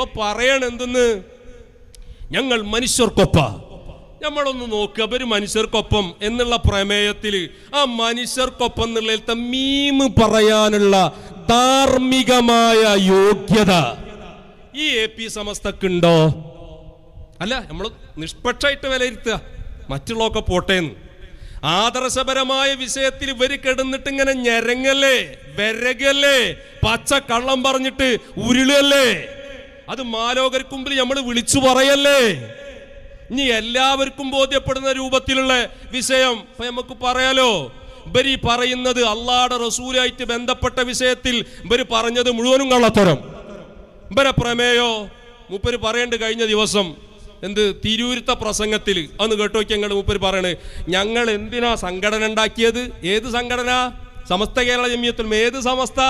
ഇപ്പൊ പറയണ എന്തെന്ന്? ഞങ്ങൾ മനുഷ്യർക്കൊപ്പ. നമ്മളൊന്ന് നോക്കുക അവർ മനുഷ്യർക്കൊപ്പം എന്നുള്ള പ്രമേയത്തിൽ ആ മനുഷ്യർക്കൊപ്പം എന്നുള്ളതിലത്തെ മീമ് പറയാനുള്ള ധാർമ്മികമായ യോഗ്യത ഈ എ പി സമസ്തക്കുണ്ടോ അല്ല നമ്മൾ നിഷ്പക്ഷമായിട്ട് വിലയിരുത്തുക. മറ്റുള്ളതൊക്കെ പോട്ടേന്ന്. ആദർശപരമായ വിഷയത്തിൽ ഇവർ കിടന്നിട്ട് ഇങ്ങനെ ഞരങ്ങല്ലേ വിരകല്ലേ പച്ച കള്ളം പറഞ്ഞിട്ട് ഉരുളല്ലേ? അത് മാലോകർക്ക് മുമ്പിൽ നമ്മൾ വിളിച്ചു പറയല്ലേ? ഇനി എല്ലാവർക്കും ബോധ്യപ്പെടുന്ന രൂപത്തിലുള്ള വിഷയം നമുക്ക് പറയാലോ. ബരി പറയുന്നത് അള്ളാടെ റസൂലായിട്ട് ബന്ധപ്പെട്ട വിഷയത്തിൽ ഇവർ പറഞ്ഞത് മുഴുവനും കള്ളത്തരം. ഇവരെ പ്രമേയോ? മൂപ്പര് പറയേണ്ട കഴിഞ്ഞ ദിവസം എന്ത് തിരൂരുത്ത പ്രസംഗത്തിൽ അന്ന് കേട്ടോ ഞങ്ങൾ മൂപ്പര് പറയണേ. ഞങ്ങൾ എന്തിനാ സംഘടന ഉണ്ടാക്കിയത്? ഏത് സംഘടന? സമസ്ത കേരള ജമ്യത്തിലും ഏത് സമസ്ത.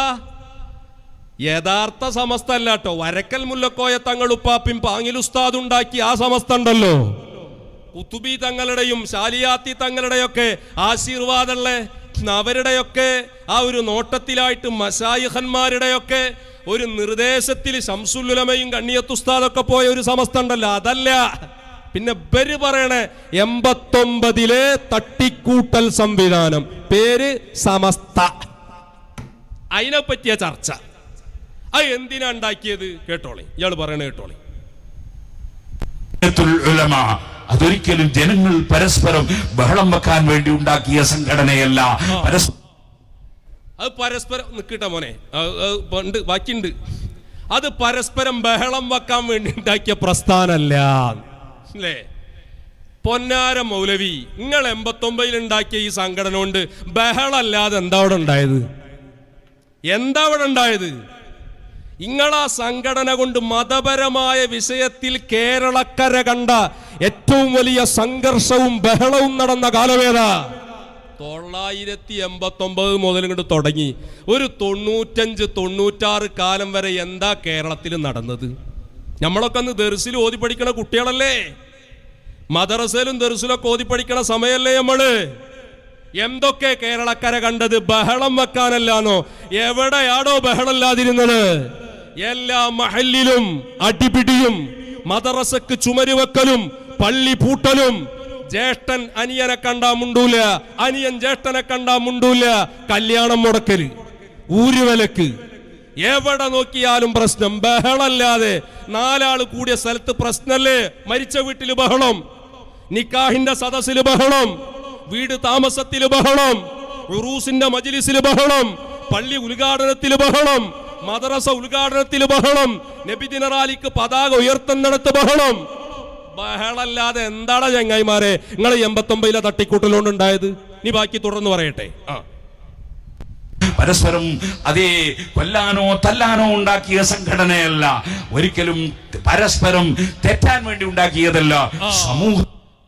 യഥാർത്ഥ സമസ്ത അല്ല കേട്ടോ വരക്കൽ മുല്ലക്കോയ തങ്ങൾ ഉപ്പാപ്പിൻ പാങ്ങിൽ ഉസ്താദ് ഉണ്ടാക്കി ആ സമസ്ത ഉണ്ടല്ലോ കുത്തുബി തങ്ങളുടെയും ശാലിയാത്തി തങ്ങളുടെയൊക്കെ ആശീർവാദമുള്ള അവരുടെയൊക്കെ ആ ഒരു നോട്ടത്തിലായിട്ട് മസായിഹന്മാരുടെയൊക്കെ ഒരു നിർദ്ദേശത്തിൽ ശംസുല്ലുലമയും കണ്ണിയത്തുസ്താദൊക്കെ പോയ ഒരു സമസ്ത ഉണ്ടല്ലോ അതല്ല. പിന്നെ ബരി പറയണേ എൺപത്തൊമ്പതിലെ തട്ടിക്കൂട്ടൽ സംവിധാനം. പേര് സമസ്ത. അതിനെ പറ്റിയ ചർച്ച. അത് എന്തിനാ ഉണ്ടാക്കിയത്? കേട്ടോളി. ഇയാൾ പറയണ കേട്ടോളി. അതൊരിക്കലും ജനങ്ങൾ പരസ്പരം ബഹളം വെക്കാൻ വേണ്ടി ഉണ്ടാക്കിയ സംഘടനയല്ല. അത് പരസ്പരം നിൽക്കട്ടെ മോനെ. ഉണ്ട് ബാക്കിയുണ്ട്. അത് പരസ്പരം ബഹളം വെക്കാൻ വേണ്ടി ഉണ്ടാക്കിയ പ്രസ്ഥാനല്ല. അല്ലേ പൊന്നാര മൗലവി നിങ്ങൾ എൺപത്തൊമ്പതിൽ ഉണ്ടാക്കിയ ഈ സംഘടന കൊണ്ട് ബഹളല്ലാതെ എന്താ അവിടെ ഉണ്ടായത്? എന്താ അവിടെ ഉണ്ടായത്? ഇങ്ങളാ സംഘടന കൊണ്ട് മതപരമായ വിഷയത്തിൽ കേരളക്കര കണ്ട ഏറ്റവും വലിയ സംഘർഷവും ബഹളവും നടന്ന കാലമേതാ? തൊള്ളായിരത്തി എൺപത്തി ഒമ്പത് മുതൽ ഇങ്ങോട്ട് തുടങ്ങി. ഒരു തൊണ്ണൂറ്റഞ്ച് തൊണ്ണൂറ്റാറ് കാലം വരെ എന്താ കേരളത്തിൽ നടന്നത്? നമ്മളൊക്കെ അന്ന് ദർസിൽ ഓതി പഠിക്കണ കുട്ടികളല്ലേ? മദ്രസയിലും ദർസിലൊക്കെ ഓതി പഠിക്കണ സമയല്ലേ നമ്മൾ? എന്തൊക്കെ കേരളക്കര കണ്ടത് ബഹളം വെക്കാനല്ലാന്നോ? എവിടെയാടോ ബഹളമില്ലാതിരുന്നത്? എല്ലാ മഹലിലും അടിപിടിയും മദ്രസക്ക് ചുമരുവെക്കലും പള്ളി പൂട്ടലും. ജ്യേഷ്ഠൻ അനിയനെ കണ്ടാ മുണ്ടൂല അനിയൻ ജ്യേഷ്ഠനെ കണ്ടാ മുണ്ടൂല കല്യാണം മുടക്കൽ ഊരുവലക്ക്. എവിടെ നോക്കിയാലും പ്രശ്നം ബഹളല്ലാതെ. നാലാൾ കൂടിയ സ്ഥലത്ത് പ്രശ്നല്ലേ മരിച്ച വീട്ടിൽ ബഹളം. നിക്കാഹിന്റെ സദസ്സിൽ ബഹളം വീട് താമസത്തിൽ ബഹളം ഉറൂസിന്റെ മജിലിസിൽ ബഹളം പള്ളി ഉദ്ഘാടനത്തിൽ ബഹളം മദ്രസ ഉദ്ഘാടനത്തിൽ ബഹളം. നബിദിന റാലിക്ക് പതാക ഉയർത്തുന്നിടത്ത് ബഹളം. ബഹളല്ലാതെ എന്താണ് ചങ്ങായിമാരെ? നിങ്ങൾ എൺപത്തൊമ്പതിലെ തട്ടിക്കൂട്ടലുകൊണ്ട് ഉണ്ടായത് നീ ബാക്കി തുടർന്ന് പറയട്ടെ. ആ. പരസ്പരം അതേ കൊല്ലാനോ തല്ലാനോ ഉണ്ടാക്കിയ സംഘടനയല്ല. ഒരിക്കലും പരസ്പരം തെറ്റാൻ വേണ്ടി ഉണ്ടാക്കിയതല്ല. സമൂഹ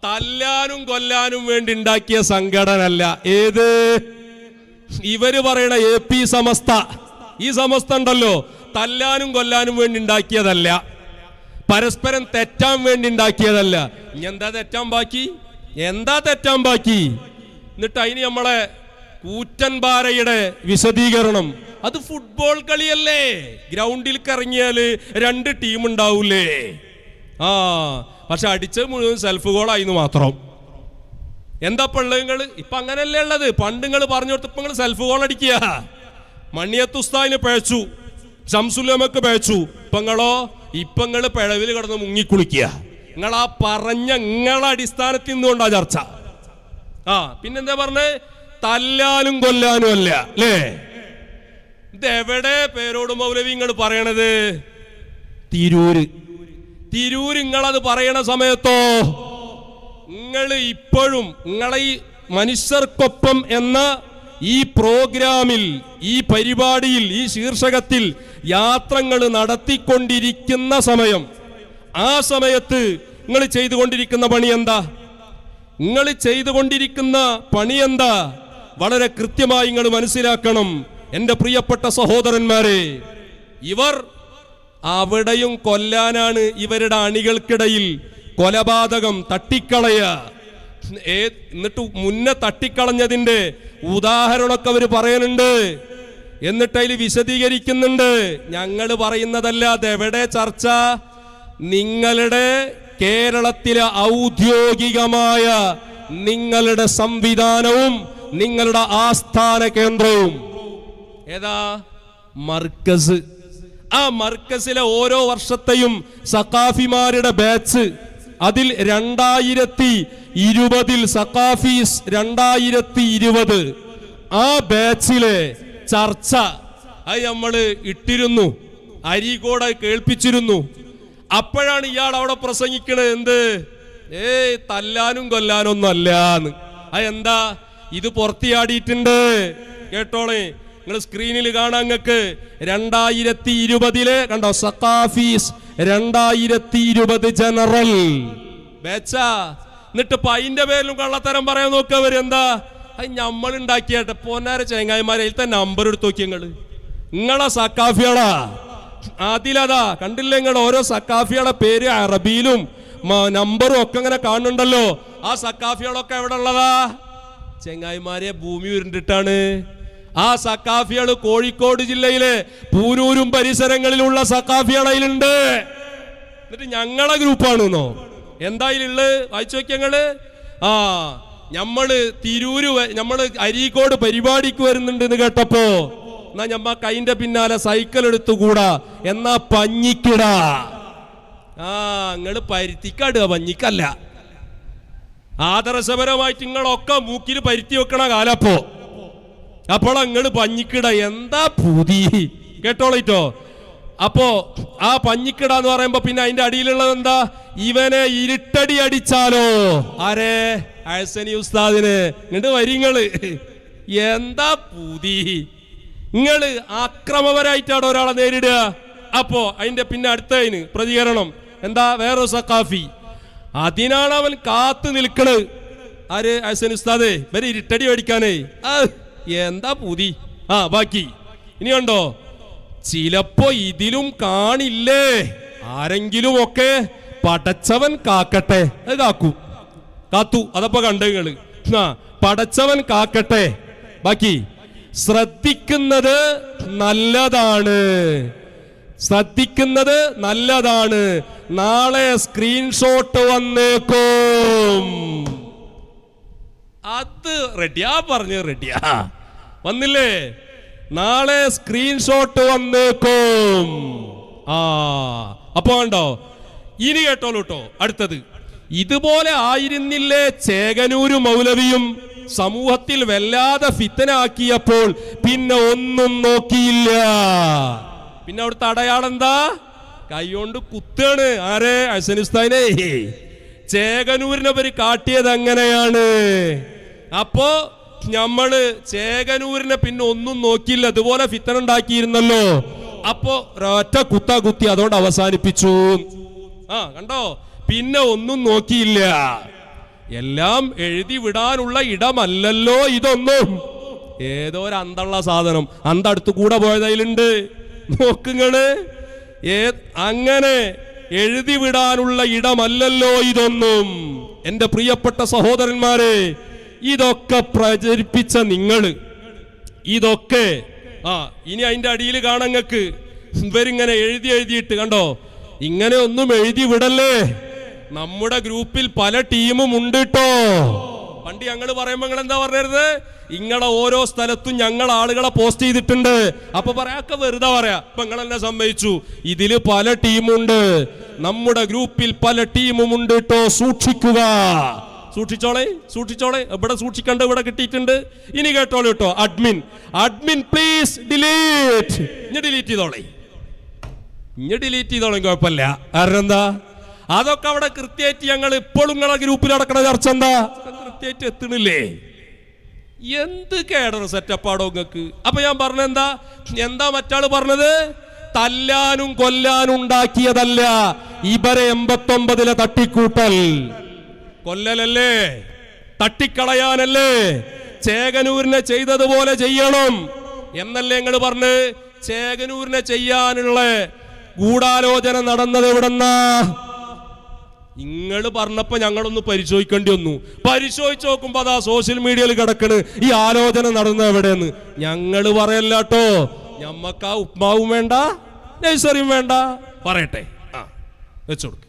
തല്ലാനും കൊല്ലാനും വേണ്ടി ഉണ്ടാക്കിയ സംഘടനല്ല ഏത്? ഇവർ പറയണ എ പി സമസ്ത. ഈ സമസ്ത ഉണ്ടല്ലോ. തല്ലാനും കൊല്ലാനും വേണ്ടി ഉണ്ടാക്കിയതല്ല. പരസ്പരം തെറ്റാൻ വേണ്ടി ഉണ്ടാക്കിയതല്ല. ഇനി എന്താ തെറ്റാൻ ബാക്കി? എന്താ തെറ്റാൻ ബാക്കി? എന്നിട്ട് അതിന് നമ്മളെ കൂറ്റൻപാറയുടെ വിശദീകരണം. അത് ഫുട്ബോൾ കളിയല്ലേ? ഗ്രൗണ്ടിൽ കറങ്ങിയാൽ രണ്ട് ടീം ഉണ്ടാവൂലേ? ആ പക്ഷെ അടിച്ചത് മുഴുവൻ സെൽഫ് ഗോളായിരുന്നു മാത്രം. എന്താ പിള്ളേങ്ങൾ ഇപ്പൊ അങ്ങനെയല്ലേ ഉള്ളത്? പണ്ട് നിങ്ങൾ പറഞ്ഞു കൊടുത്തപ്പോ നിങ്ങൾ സെൽഫ് ഗോൾ അടിക്കുക. മണിയത്തുസ്താദിന് പഴച്ചു ഷംസുല്ലമക്ക് പഴച്ചു. ഇപ്പങ്ങളോ ഇപ്പങ്ങൾ ഇപ്പൊ നിങ്ങൾ പിഴവിൽ കിടന്ന് മുങ്ങിക്കുളിക്കുക നിങ്ങൾ ആ പറഞ്ഞ നിങ്ങളെ അടിസ്ഥാനത്തിൽ നിന്നുകൊണ്ടാ ചർച്ച. ആ പിന്നെന്താ പറഞ്ഞേ? തല്ലാനും കൊല്ലാനും അല്ല അല്ലേ? ഇതെവിടെ പേരോട് മൗലവി നിങ്ങൾ പറയണത്? തിരൂര്. തിരൂര് നിങ്ങളത് പറയണ സമയത്തോ? നിങ്ങൾ ഇപ്പോഴും നിങ്ങളെ ഈ മനുഷ്യർക്കൊപ്പം എന്ന ഈ പ്രോഗ്രാമിൽ ഈ പരിപാടിയിൽ ഈ ശീർഷകത്തിൽ യാത്രങ്ങൾ നടത്തിക്കൊണ്ടിരിക്കുന്ന സമയം. ആ സമയത്ത് നിങ്ങൾ ചെയ്തുകൊണ്ടിരിക്കുന്ന പണി എന്താ? നിങ്ങൾ ചെയ്തുകൊണ്ടിരിക്കുന്ന പണി എന്താ? വളരെ കൃത്യമായി നിങ്ങൾ മനസ്സിലാക്കണം എന്റെ പ്രിയപ്പെട്ട സഹോദരന്മാരെ. ഇവർ അവിടെയും കൊല്ലാനാണ് ഇവരുടെ അണികൾക്കിടയിൽ കൊലപാതകം തട്ടിക്കളയ എന്നിട്ട് മുന്നേ തട്ടിക്കളഞ്ഞതിന്റെ ഉദാഹരണമൊക്കെ അവർ പറയുന്നുണ്ട്. എന്നിട്ട് അതിൽ വിശദീകരിക്കുന്നുണ്ട്. ഞങ്ങൾ പറയുന്നതല്ല അതെവിടെ ചർച്ച? നിങ്ങളുടെ കേരളത്തിലെ ഔദ്യോഗികമായ നിങ്ങളുടെ സംവിധാനവും നിങ്ങളുടെ ആസ്ഥാന കേന്ദ്രവും. ഏതാ? മർക്കസ്. ആ മർക്കസിലെ ഓരോ വർഷത്തെയും സഖാഫിമാരുടെ ബാച്ച് അതിൽ രണ്ടായിരത്തി ഇരുപതിൽ സക്കാഫീസ് രണ്ടായിരത്തി ഇരുപത് ആ ബാച്ചിലെ ചർച്ച അത് നമ്മൾ ഇട്ടിരുന്നു. അരീകോട് കേൾപ്പിച്ചിരുന്നു. അപ്പോഴാണ് ഇയാൾ അവിടെ പ്രസംഗിക്കണത് എന്ത്? ഏയ് തല്ലാനും കൊല്ലാനൊന്നും അല്ലാന്ന് അതെന്താ ഇത് പുറത്തിയാടിയിട്ടുണ്ട്. കേട്ടോളേ നിങ്ങൾ സ്ക്രീനിൽ കാണാൻ നിങ്ങൾക്ക് രണ്ടായിരത്തി ഇരുപതിലെ കണ്ടോ സക്കാഫീസ് രണ്ടായിരത്തി ഇരുപത് ജനറൽ എന്നിട്ട് പൈന്റെ പേരിലും കള്ളത്തരം പറയാൻ നോക്കവർ എന്താ? അത് നമ്മൾ ഉണ്ടാക്കിയാട്ടെ. പൊന്നാര ചേങ്ങായിമാരെ അതിലത്തെ നമ്പർ എടുത്ത് നോക്കി നിങ്ങൾ നിങ്ങളെ സക്കാഫികളാ അതിലതാ കണ്ടില്ലേ നിങ്ങൾ ഓരോ സക്കാഫിയുടെ പേര് അറബിയിലും നമ്പറും ഒക്കെ ഇങ്ങനെ കാണുന്നുണ്ടല്ലോ. ആ സക്കാഫികളൊക്കെ എവിടെ ഉള്ളതാ ചെങ്ങായിമാരെ ഭൂമി ഉരുണ്ടിട്ടാണ്. ആ സക്കാഫികൾ കോഴിക്കോട് ജില്ലയിലെ പൂരൂരും പരിസരങ്ങളിലുള്ള സക്കാഫികളയിലുണ്ട് എന്നിട്ട് ഞങ്ങളെ ഗ്രൂപ്പാണെന്നോ? എന്തായാലുള്ളത് വായിച്ചു നോക്കിയങ്ങൾ ആ ഞമ്മൾ തിരൂര് ഞമ്മൾ അരീക്കോട് പരിപാടിക്ക് വരുന്നുണ്ട് എന്ന് കേട്ടപ്പോ എന്നാ ഞമ്മ കൈന്റെ പിന്നാലെ സൈക്കിൾ എടുത്തുകൂടാ എന്നാ പഞ്ഞിക്കിടാ. ആ നിങ്ങൾ പരുത്തിക്കാടുക പഞ്ഞിക്കല്ല. ആദർശപരമായിട്ട് നിങ്ങളൊക്കെ മൂക്കിൽ പരുത്തി വെക്കണ കാലപ്പോ. അപ്പോൾ അങ്ങോട്ട് പഞ്ഞിക്കിട. എന്താ പുതി? കേട്ടോളിട്ടോ? അപ്പോ ആ പഞ്ഞിക്കിട എന്ന് പറയുമ്പോ പിന്നെ അതിന്റെ അടിയിലുള്ളത് എന്താ? ഇവനെ ഇരുട്ടടി അടിച്ചാലോ? ആരേ? അഴസനി ഉസ്താദിന്. ഇങ്ങോട്ട് വരിങ്ങൾ എന്താ പുതി? നിങ്ങൾ ആക്രമപരായിട്ടാണ് ഒരാളെ നേരിടുക. അപ്പോ അതിന്റെ പിന്നെ അടുത്തതിന് പ്രതികരണം. എന്താ? വേറൊരു സക്കാഫി അതിനാണ് അവൻ കാത്തു നിൽക്കണ്. ആര്? ഹസൻ ഉസ്താദേ വരെ ഇരുട്ടടി അടിക്കാനേ. എന്താ പൂതി? ആ ബാക്കി. ഇനി കണ്ടോ? ചിലപ്പോ ഇതിലും കാണില്ലേ? ആരെങ്കിലും ഒക്കെ പടച്ചവൻ കാക്കട്ടെ. അത് കാക്കൂ. കാത്തു. അതപ്പോ കണ്ടു നിങ്ങൾ ആ പടച്ചവൻ കാക്കട്ടെ. ബാക്കി. ശ്രദ്ധിക്കുന്നത് നല്ലതാണ്. ശ്രദ്ധിക്കുന്നത് നല്ലതാണ്. നാളെ സ്ക്രീൻഷോട്ട് വന്നേക്കും. അത് റെഡിയാ പറഞ്ഞു റെഡിയാ വന്നില്ലേ? നാളെ സ്ക്രീൻഷോട്ട് വന്നേക്കും. ആ. അപ്പൊ കണ്ടോ? ഇനി കേട്ടോളൂ കേട്ടോ അടുത്തത്. ഇതുപോലെ ആയിരുന്നില്ലേ ചേകനൂര് മൗലവിയും സമൂഹത്തിൽ വല്ലാതെ ഫിത്തനാക്കിയപ്പോൾ പിന്നെ ഒന്നും നോക്കിയില്ല. പിന്നെ അവിടുത്തെ അടയാളം എന്താ കൈകൊണ്ട് കുത്താണ്. ആരെ? അസനുസ്താനെ ചേകനൂരിനെ പരി കാട്ടിയത് അങ്ങനെയാണ് അപ്പോ നമ്മൾ ചേകനൂരിനെ പിന്നെ ഒന്നും നോക്കിയില്ല. അതുപോലെ ഫിത്തന ഉണ്ടാക്കിയിരുന്നല്ലോ. അപ്പോ ഒറ്റ കുത്ത കുത്തി അതുകൊണ്ട് അവസാനിപ്പിച്ചു. ആ കണ്ടോ? പിന്നെ ഒന്നും നോക്കിയില്ല. എല്ലാം എഴുതി വിടാനുള്ള ഇടമല്ലല്ലോ ഇതൊന്നും. ഏതോ ഒരു അന്തള്ള സാധനം. അന്തടുത്തു കൂടെ പോയതിലുണ്ട് നോക്കുങ്ങൾ ഏ അങ്ങനെ എഴുതി വിടാനുള്ള ഇടമല്ലല്ലോ ഇതൊന്നും. എന്റെ പ്രിയപ്പെട്ട സഹോദരന്മാരെ ഇതൊക്കെ പ്രചരിപ്പിച്ച നിങ്ങൾ ഇതൊക്കെ ആ ഇനി അതിന്റെ അടിയിൽ കാണങ്ങക്ക് ഇവരിങ്ങനെ എഴുതി എഴുതിയിട്ട് കണ്ടോ? ഇങ്ങനെ ഒന്നും എഴുതി വിടല്ലേ? നമ്മുടെ ഗ്രൂപ്പിൽ പല ടീമും ഉണ്ട് കേട്ടോ പണ്ട് ഞങ്ങൾ പറയുമ്പോൾ നിങ്ങൾ എന്താ പറഞ്ഞത് ഇങ്ങളെ ഓരോ സ്ഥലത്തും ഞങ്ങൾ ആളുകളെ പോസ്റ്റ് ചെയ്തിട്ടുണ്ട്. അപ്പൊ പറയാക്ക വെറുതെ പറയാ. ഇപ്പൊ നിങ്ങൾ എന്നെ സമ്മതിച്ചു. ഇതിൽ പല ടീമുണ്ട്. നമ്മുടെ ഗ്രൂപ്പിൽ പല ടീമും ഉണ്ട് കേട്ടോ സൂക്ഷിക്കുക. സൂക്ഷിച്ചോളെ സൂക്ഷിച്ചോളെ. ഇവിടെ സൂക്ഷിക്കണ്ട? ഇവിടെ കിട്ടിയിട്ടുണ്ട്. ഇനി കേട്ടോളൂ കേട്ടോ അഡ്മിൻ. അഡ്മിൻ പ്ലീസ് ഡിലീറ്റ് ഇനി ഡിലീറ്റ് ചെയ്തോളെ. ഇനി ഡിലീറ്റ് ചെയ്തോളെ. കുഴപ്പമില്ല. കാരണം എന്താ? അതൊക്കെ അവിടെ കൃത്യമായിട്ട് ഞങ്ങൾ ഇപ്പോഴും നിങ്ങളെ ഗ്രൂപ്പിൽ നടക്കണ ചർച്ച എന്താ? കൃത്യമായിട്ട് എത്തണില്ലേ? എന്ത് കേടണം സെറ്റപ്പാടോ നിങ്ങൾക്ക് അപ്പൊ ഞാൻ പറഞ്ഞ എന്താ? എന്താ മറ്റാൾ പറഞ്ഞത്? തല്ലാനും കൊല്ലാനും ഉണ്ടാക്കിയതല്ല ഇവരെ എൺപത്തൊമ്പതിലെ തട്ടിക്കൂട്ടൽ. കൊല്ലലല്ലേ? തട്ടിക്കളയാനല്ലേ? ചേകനൂരിനെ ചെയ്തതുപോലെ ചെയ്യണം. എന്നല്ലേ നിങ്ങൾ പറഞ്ഞ്? ചേകനൂരിനെ ചെയ്യാനുള്ള ഗൂഢാലോചന നടന്നത് എവിടെന്നാ? നിങ്ങൾ പറഞ്ഞപ്പോ ഞങ്ങളൊന്ന് പരിശോധിക്കേണ്ടി വന്നു. പരിശോധിച്ച് നോക്കുമ്പോ അതാ സോഷ്യൽ മീഡിയയിൽ കിടക്കണ്. ഈ ആലോചന നടന്ന എവിടെയെന്ന്? ഞങ്ങൾ പറയല്ലാട്ടോ ഞമ്മക്ക് ആ ഉപ്മാവും വേണ്ട നഴ്സറിയും വേണ്ട. പറയട്ടെ. ആ വെച്ചോടുക്ക്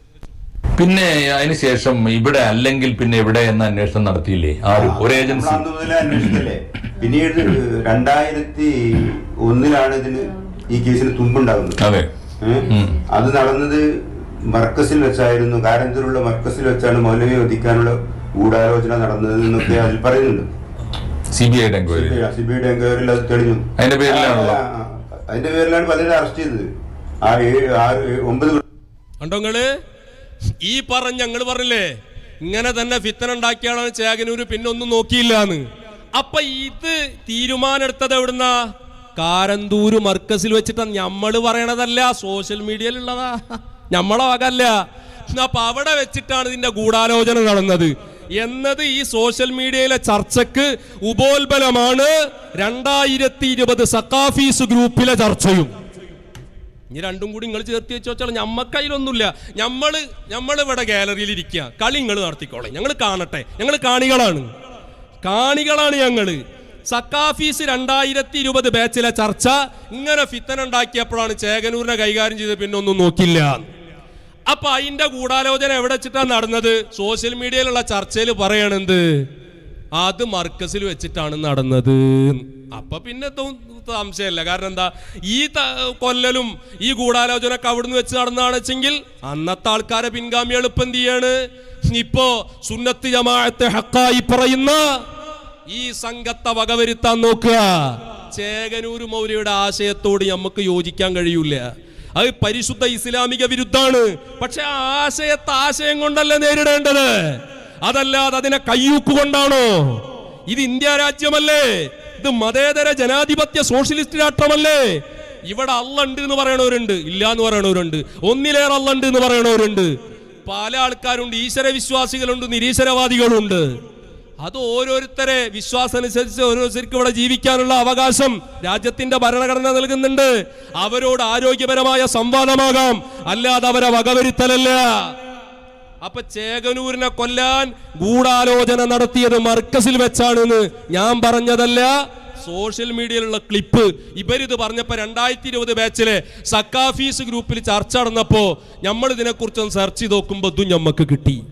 പിന്നെ അതിനുശേഷം ഇവിടെ അല്ലെങ്കിൽ പിന്നെ ഇവിടെ എന്ന അന്വേഷണം നടത്തിയില്ലേ? ആരും? ഒരു ഏജൻസി. അന്ന് മുതലേ അന്വേഷിച്ചല്ലേ? പിന്നീട് രണ്ടായിരത്തി ഒന്നിലാണ് ഇതിന് ഈ കേസിന് തുമ്പുണ്ടാകുന്നത്. അതെ. അത് നടന്നത് മർക്കസിൽ വെച്ചായിരുന്നു കാരന്തൂരുള്ള മർക്കസിൽ വെച്ചാണ് മൗലവി വധിക്കാനുള്ള ഗൂഢാലോചന നടന്നത് എന്നൊക്കെ അതിൽ പറയുന്നുണ്ട്. സി ബി ഐയുടെ എൻക്വയറിയിൽ അത് തെളിഞ്ഞു. അതിന്റെ പേരിലാണല്ലോ. അതിന്റെ പേരിലാണ് പലരും അറസ്റ്റ് ചെയ്തത്. ആ ഏഴ് ആറ് ഒമ്പത് കണ്ടോങ്ങൾ ഈ പറഞ്ഞ ഞങ്ങൾ പറഞ്ഞില്ലേ? ഇങ്ങനെ തന്നെ ഫിത്തന ഉണ്ടാക്കിയാണ് ചേകനൂര് പിന്നെ ഒന്നും നോക്കിയില്ലാന്ന്. അപ്പൊ ഇത് തീരുമാനെടുത്തത് എവിടുന്ന? കാരന്തൂര് മർക്കസിൽ വെച്ചിട്ടാ നമ്മൾ പറയണതല്ല സോഷ്യൽ മീഡിയയിലുള്ളതാ. ഞമ്മളെ വകല്ല അപ്പൊ അവിടെ വെച്ചിട്ടാണ് ഇതിന്റെ ഗൂഢാലോചന നടന്നത്. എന്നത് ഈ സോഷ്യൽ മീഡിയയിലെ ചർച്ചക്ക് ഉപോത്ബലമാണ് രണ്ടായിരത്തി ഇരുപത് സക്കാഫീസ് ഗ്രൂപ്പിലെ ചർച്ചയും. ഇനി രണ്ടും കൂടി നിങ്ങൾ ചേർത്തി വെച്ച് വെച്ചാൽ ഞമ്മക്കതിലൊന്നുമില്ല ഞമ്മൾ ഞമ്മൾ ഇവിടെ ഗാലറിയിൽ ഇരിക്കുക. കളി നിങ്ങൾ നടത്തിക്കോളെ. ഞങ്ങൾ കാണട്ടെ. ഞങ്ങൾ കാണികളാണ്. കാണികളാണ് ഞങ്ങൾ. സക്കാഫീസ് രണ്ടായിരത്തി ഇരുപത് ബാച്ചിലെ ചർച്ച ഇങ്ങനെ ഫിത്തൻ ഉണ്ടാക്കിയപ്പോഴാണ് ചേകനൂരിനെ കൈകാര്യം ചെയ്ത് പിന്നെ ഒന്നും നോക്കില്ല അപ്പൊ അതിന്റെ ഗൂഢാലോചന എവിടെ വെച്ചിട്ടാണ് നടന്നത്? സോഷ്യൽ മീഡിയയിലുള്ള ചർച്ചയിൽ പറയണെന്ത് അത് മർക്കസിൽ വെച്ചിട്ടാണ് നടന്നത്. അപ്പൊ പിന്നെ സംശയമല്ല. കാരണം എന്താ? ഈ കൊല്ലലും ഈ ഗൂഢാലോചന ഒക്കെ അവിടുന്ന് വെച്ച് നടന്നതാണ് വെച്ചെങ്കിൽ അന്നത്തെ ആൾക്കാരെ പിൻഗാമി എളുപ്പം എന്ത് ചെയ്യാണ്? ഇപ്പോ സുന്നത്ത് ജമാഅത്തെ ഹക്കായി പറയുന്ന ഈ സംഘത്തെ വകവരുത്താൻ നോക്കുക. ചേകനൂര് മൗര്യയുടെ ആശയത്തോട് നമുക്ക് യോജിക്കാൻ കഴിയൂല. അത് പരിശുദ്ധ ഇസ്ലാമിക വിരുദ്ധാണ്. പക്ഷെ ആ ആശയത്തെ ആശയം കൊണ്ടല്ല നേരിടേണ്ടത്? അതല്ലാതെ അതിനെ കയ്യൂക്ക് കൊണ്ടാണോ? ഇത് ഇന്ത്യ രാജ്യമല്ലേ? ഇത് മതേതര ജനാധിപത്യ സോഷ്യലിസ്റ്റ് രാഷ്ട്രമല്ലേ? ഇവിടെ അള്ള ഉണ്ട് എന്ന് പറയണവരുണ്ട് ഇല്ല എന്ന് പറയണവരുണ്ട്. ഒന്നിലേറെ അള്ള ഉണ്ട് എന്ന് പറയണവരുണ്ട്. പല ആൾക്കാരുണ്ട് ഈശ്വര വിശ്വാസികളുണ്ട് നിരീശ്വരവാദികളുണ്ട്. അത് ഓരോരുത്തരെ വിശ്വാസം ഓരോരുത്തർക്കും ഇവിടെ ജീവിക്കാനുള്ള അവകാശം രാജ്യത്തിന്റെ ഭരണഘടന നൽകുന്നുണ്ട്. അവരോട് ആരോഗ്യപരമായ സംവാദമാകാം. അല്ലാതെ അവരെ വകവരുത്തലല്ല. അപ്പൊ ചേകനൂരിനെ കൊല്ലാൻ ഗൂഢാലോചന നടത്തിയത് മർക്കസിൽ വെച്ചാണെന്ന് ഞാൻ പറഞ്ഞതല്ല. സോഷ്യൽ മീഡിയയിലുള്ള ക്ലിപ്പ്. ഇവരിത് പറഞ്ഞപ്പോ രണ്ടായിരത്തി ഇരുപത് ബാച്ചിലെ സക്കാഫീസ് ഗ്രൂപ്പിൽ ചർച്ച നടന്നപ്പോ നമ്മൾ ഇതിനെക്കുറിച്ചൊന്ന് സെർച്ച് ചെയ്ത് നോക്കുമ്പോ ഇതും നമുക്ക് കിട്ടി.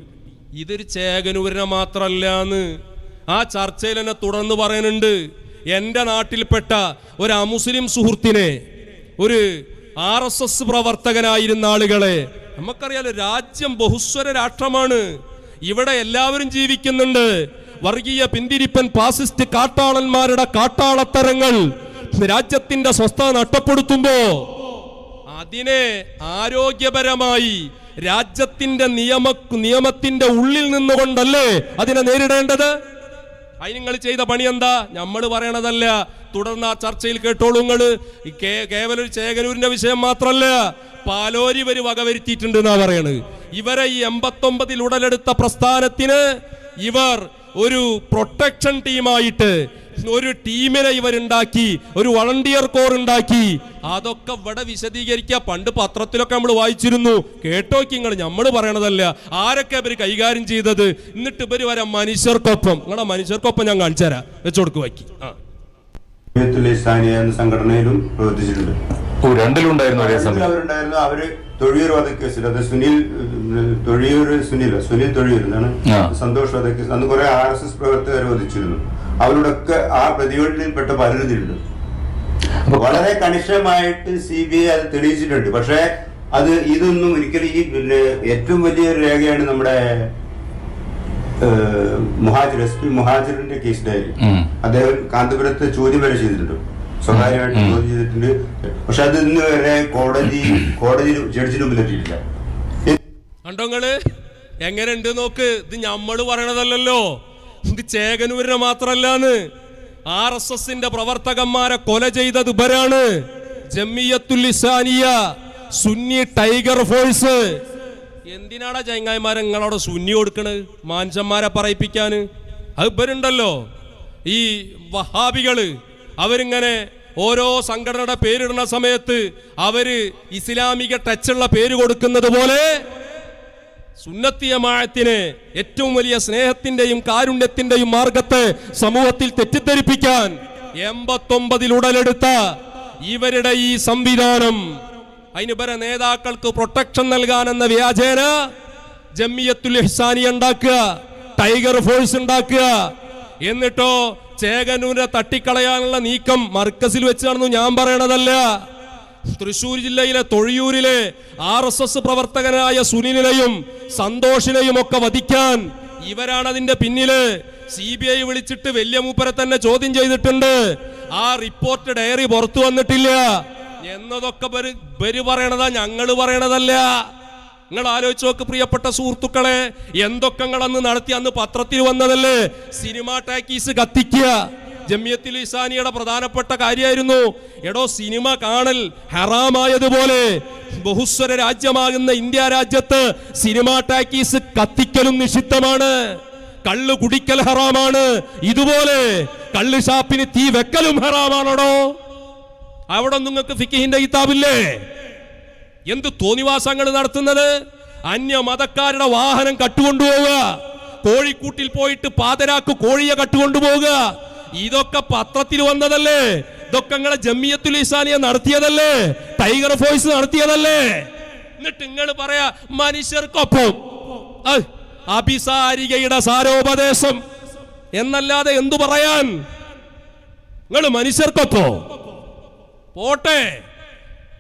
ഇതൊരു ചേകനൂരിനെ മാത്രല്ലാന്ന് ആ ചർച്ചയിൽ എന്നെ തുടർന്ന് പറയുന്നുണ്ട്. എന്റെ നാട്ടിൽപ്പെട്ട ഒരു അമുസ്ലിം സുഹൃത്തിനെ ഒരു ആർ എസ് എസ് പ്രവർത്തകനായിരുന്ന ആളുകളെ നമുക്കറിയാലോ രാജ്യം ബഹുസ്വര രാഷ്ട്രമാണ്. ഇവിടെ എല്ലാവരും ജീവിക്കുന്നുണ്ട്. വർഗീയ പിന്തിരിപ്പൻ പാസിസ്റ്റ് കാട്ടാളന്മാരുടെ കാട്ടാളത്തരങ്ങൾ രാജ്യത്തിന്റെ സ്വസ്ഥത നഷ്ടപ്പെടുത്തുമ്പോ അതിനെ ആരോഗ്യപരമായി രാജ്യത്തിന്റെ നിയമ നിയമത്തിന്റെ ഉള്ളിൽ നിന്നുകൊണ്ടല്ലേ അതിനെ നേരിടേണ്ടത്? അതിനങ്ങൾ നിങ്ങൾ ചെയ്ത പണി എന്താ? നമ്മൾ പറയണതല്ല. തുടർന്ന് ആ ചർച്ചയിൽ കേട്ടോളൂ നിങ്ങൾ ഈ കേ- ഒരു ചേകനൂരിന്റെ വിഷയം മാത്രമല്ല പാലോരി വര് വകവരുത്തിയിട്ടുണ്ട് എന്നാ പറയണത് ഇവരെ ഈ എൺപത്തൊമ്പതിൽ ഉടലെടുത്ത പ്രസ്ഥാനത്തിന് ഇവർ ഒരു പ്രൊട്ടക്ഷൻ ടീമായിട്ട് ഒരു ടീമിനെ ഇവരുണ്ടാക്കി ഒരു വളണ്ടിയർ കോർ ഉണ്ടാക്കി. അതൊക്കെ ഇവിടെ വിശദീകരിക്കുക. പണ്ട് പത്രത്തിലൊക്കെ നമ്മൾ വായിച്ചിരുന്നു. കേട്ടോക്കി നിങ്ങൾ നമ്മൾ പറയണതല്ല. ആരൊക്കെ ഇവർ കൈകാര്യം ചെയ്തത്? എന്നിട്ട് ഇവർ വരാം മനുഷ്യർക്കൊപ്പം. നിങ്ങളെ മനുഷ്യർക്കൊപ്പം ഞാൻ കാണിച്ചു തരാം. വെച്ചുകൊടുക്ക് വാക്കി ആ. എന്ന സംഘടനയിലും പ്രവർത്തിച്ചിട്ടുണ്ട്. ഓ രണ്ടിലുണ്ടായിരുന്നു അവരുണ്ടായിരുന്നു. അവർ തൊഴിയൂർ വധക്കേസിൽ അത് സുനിൽ തൊഴിയൂർ സുനിൽ സുനിൽ തൊഴിയൂർ എന്നാണ്. സന്തോഷ് വധക്കേസ് അന്ന് കുറെ ആർ എസ് എസ് പ്രവർത്തകർ വധിച്ചിരുന്നു. അവരോടൊക്കെ ആ പ്രതികളിൽപ്പെട്ട പലരും ഇതിലുണ്ട് വളരെ കണിശമായിട്ട് സി ബി ഐ അത് തെളിയിച്ചിട്ടുണ്ട്. പക്ഷേ അത് ഇതൊന്നും ഒരിക്കലും ഈ പിന്നെ ഏറ്റവും വലിയൊരു രേഖയാണ് നമ്മുടെ മുഹാജിർ എസ് പി മുഹാജിറിന്റെ കേസ് ഡയറി അദ്ദേഹം കാന്തപുരത്ത് ചോദ്യം വരെ ചെയ്തിട്ടുണ്ട്. സ്വകാര്യമായിട്ട് ഉം. ചോദ്യം ചെയ്തിട്ടുണ്ട്. പക്ഷെ അത് ഇന്ന് വരെ കോടതി കോടതി ജഡ്ജിന് മുമ്പിൽ എത്തിയിട്ടില്ല. കണ്ടോ എങ്ങനെയുണ്ട് നോക്ക്. ഇത് ഞമ്മൾ പറയണതല്ലല്ലോ. ഇത് ചേകനൂരിനെ മാത്രല്ലാന്ന് ആർ എസ് എസിന്റെ പ്രവർത്തകന്മാരെ കൊല ചെയ്തത് ഇവരാണ്. Jamiyathul Isaniya Sunni tiger force. എന്തിനാടാ ചങ്ങായിമാരെ നിങ്ങളവിടെ സുന്നി കൊടുക്കണത് മാൻസന്മാരെ പറയിപ്പിക്കാന്. അത് ഇവരുണ്ടല്ലോ. ഈ വഹാബികൾ. അവരിങ്ങനെ ഓരോ സംഘടനയുടെ പേരിടുന്ന സമയത്ത് അവർ ഇസ്ലാമിക ടച്ചുള്ള പേര് കൊടുക്കുന്നത് പോലെ സുന്നത്തിയമായത്തിന് ഏറ്റവും വലിയ സ്നേഹത്തിന്റെയും കാരുണ്യത്തിന്റെയും മാർഗത്തെ സമൂഹത്തിൽ തെറ്റിദ്ധരിപ്പിക്കാൻ എൺപത്തൊമ്പതിൽ ഉടലെടുത്ത ഇവരുടെ ഈ സംവിധാനം. അതിന് പല നേതാക്കൾക്ക് പ്രൊട്ടക്ഷൻ നൽകാൻ എന്ന വ്യാജേന ജമ്മിയത്തുൽ ഇഹ്സാനി ഉണ്ടാക്കുക ടൈഗർ ഫോഴ്സ് ഉണ്ടാക്കുക. എന്നിട്ടോ ചേകനൂരെ തട്ടിക്കളയാനുള്ള നീക്കം മർക്കസിൽ വെച്ച് നടന്നു ഞാൻ പറയണതല്ല. തൃശൂർ ജില്ലയിലെ തൊഴിയൂരിലെ ആർ എസ് എസ് പ്രവർത്തകനായ സുനിലിനെയും സന്തോഷിനെയും ഒക്കെ വധിക്കാൻ ഇവരാണ് അതിന്റെ പിന്നിൽ. സി ബി ഐ വിളിച്ചിട്ട് വലിയ മൂപ്പരെ തന്നെ ചോദ്യം ചെയ്തിട്ടുണ്ട്. ആ റിപ്പോർട്ട് ഡയറി പുറത്തു വന്നിട്ടില്ല. എന്നതൊക്കെ ബര് പറയണതാ ഞങ്ങൾ പറയണതല്ല. നിങ്ങൾ ആലോചിച്ച് നോക്ക് പ്രിയപ്പെട്ട സുഹൃത്തുക്കളെ എന്തൊക്കെ അന്ന് നടത്തി അന്ന് പത്രത്തിൽ വന്നതല്ലേ? സിനിമ ടാക്കീസ് കത്തിക്കുക. ജമിയത്തിൽ ഇസാനിയുടെ പ്രധാനപ്പെട്ട കാര്യമായിരുന്നു എടോ സിനിമ കാണൽ ഹറാമായതുപോലെ. ബഹുസ്വര രാജ്യമാകുന്ന ഇന്ത്യ രാജ്യത്ത് സിനിമ ടാക്കീസ് കത്തിക്കലും നിഷിദ്ധമാണ്. കള്ള് കുടിക്കൽ ഹറാമാണ്. ഇതുപോലെ കള്ള് ഷാപ്പിന് തീ വെക്കലും ഹറാമാണോ അവിടെ നിങ്ങൾക്ക് ഫിക്കിഹിന്റെ കിതാബില്ലേ? എന്ത് തോന്നിവാസങ്ങൾ നടത്തുന്നത്? അന്യ മതക്കാരുടെ വാഹനം കട്ടുകൊണ്ടുപോവുക. കോഴിക്കൂട്ടിൽ പോയിട്ട് പാതരാക്ക് കോഴിയെ കട്ടുകൊണ്ടുപോവുക. ഇതൊക്കെ പത്രത്തിൽ വന്നതല്ലേ? ഇതൊക്കെ നിങ്ങളെ ജമ്മിയത്തുൽ ഇസാനിയ നടത്തിയതല്ലേ? Tiger force നടത്തിയതല്ലേ? എന്നിട്ട് നിങ്ങൾ പറയാ മനുഷ്യർക്കൊപ്പം. അഭിസാരികയുടെ സാരോപദേശം. എന്നല്ലാതെ എന്തു പറയാൻ? നിങ്ങൾ മനുഷ്യർക്കൊപ്പം. പോട്ടെ.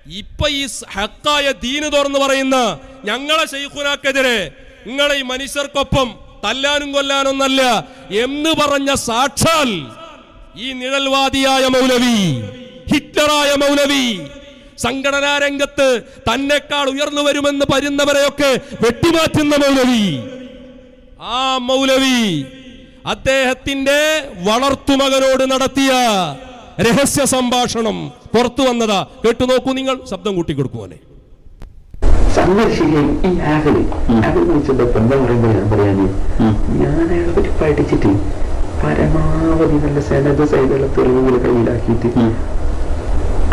ഇപ്പൊ ഈ ഹക്കായ ദീന് തുറന്ന് പറയുന്ന ഞങ്ങളെ ഷെയ്ഖുനാക്കെതിരെ നിങ്ങളെ ഈ മനുഷ്യർക്കൊപ്പം തല്ലാനും കൊല്ലാനൊന്നല്ല എന്ന് പറഞ്ഞ സാക്ഷാൽ ഈ നിഴൽവാദിയായ മൗലവി ഹിറ്റ്ലറായ മൗലവി സംഘടനാ രംഗത്ത് തന്നെക്കാൾ ഉയർന്നു വരുമെന്ന് പരുന്നവരെയൊക്കെ വെട്ടിമാറ്റുന്ന മൗലവി. ആ മൗലവി അദ്ദേഹത്തിന്റെ വളർത്തുമകനോട് നടത്തിയ രഹസ്യ സംഭാഷണം പുറത്തു വന്നതാ. കേട്ടു നോക്കൂ നിങ്ങൾ. ശബ്ദം കൂട്ടി കൊടുക്കുവാനെ സന്ദർശിക്കുകയും ഈ ആഹലി അതിൽ വിളിച്ചിട്ട് എന്താ പറയുമ്പോ ഞാൻ പറയാന് ഞാൻ അയാളെ പറ്റി പഠിച്ചിട്ട് പരമാവധി നല്ല സനത് സൈഡുള്ള തെളിവുകൾ കയ്യിലാക്കിയിട്ട്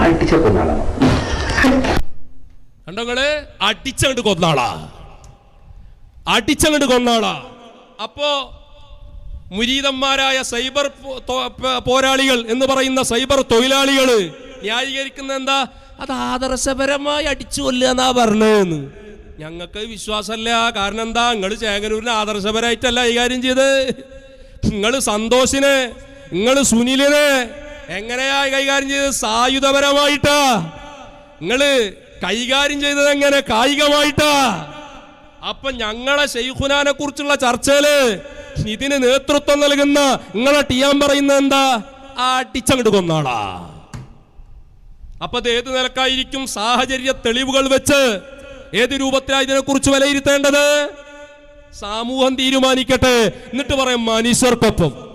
അടിച്ച കൊന്നാളാണ്. കണ്ടങ്ങൾ അടിച്ചങ്ങട് കൊന്നാളാ. അടിച്ചങ്ങട് കൊന്നാളാ. അപ്പോ മുരീതന്മാരായ സൈബർ പോരാളികൾ എന്ന് പറയുന്ന സൈബർ തൊഴിലാളികൾ ന്യായീകരിക്കുന്ന എന്താ അത് ആദർശപരമായി അടിച്ചു കൊല്ലുക എന്നാ പറഞ്ഞതെന്ന് ഞങ്ങൾക്ക് വിശ്വാസമല്ല. കാരണം എന്താ? നിങ്ങൾ ചേകനൂരിനെ ആദർശപരമായിട്ടല്ല കൈകാര്യം ചെയ്ത്. നിങ്ങൾ സന്തോഷിനെ നിങ്ങൾ സുനിലിനെ എങ്ങനെയാ കൈകാര്യം ചെയ്തത്? സായുധപരമായിട്ടാ. നിങ്ങൾ കൈകാര്യം ചെയ്തത് എങ്ങനെ? കായികമായിട്ടാ. അപ്പൊ ഞങ്ങളെ ഷെയ്ഖുനാനെ കുറിച്ചുള്ള ചർച്ചയിൽ ഇതിന് നേതൃത്വം നൽകുന്ന നിങ്ങളെ ടിയാൻ പറയുന്നത് എന്താ ആ ടിച്ചങ്ങോട്ട് കൊന്നാളാ. അപ്പൊ അത് ഏത് നിലക്കായിരിക്കും സാഹചര്യ തെളിവുകൾ വെച്ച് ഏത് രൂപത്തിലാണ് ഇതിനെക്കുറിച്ച് വിലയിരുത്തേണ്ടത്? സമൂഹം തീരുമാനിക്കട്ടെ. എന്നിട്ട് പറയാം മനുഷ്യർക്കൊപ്പം.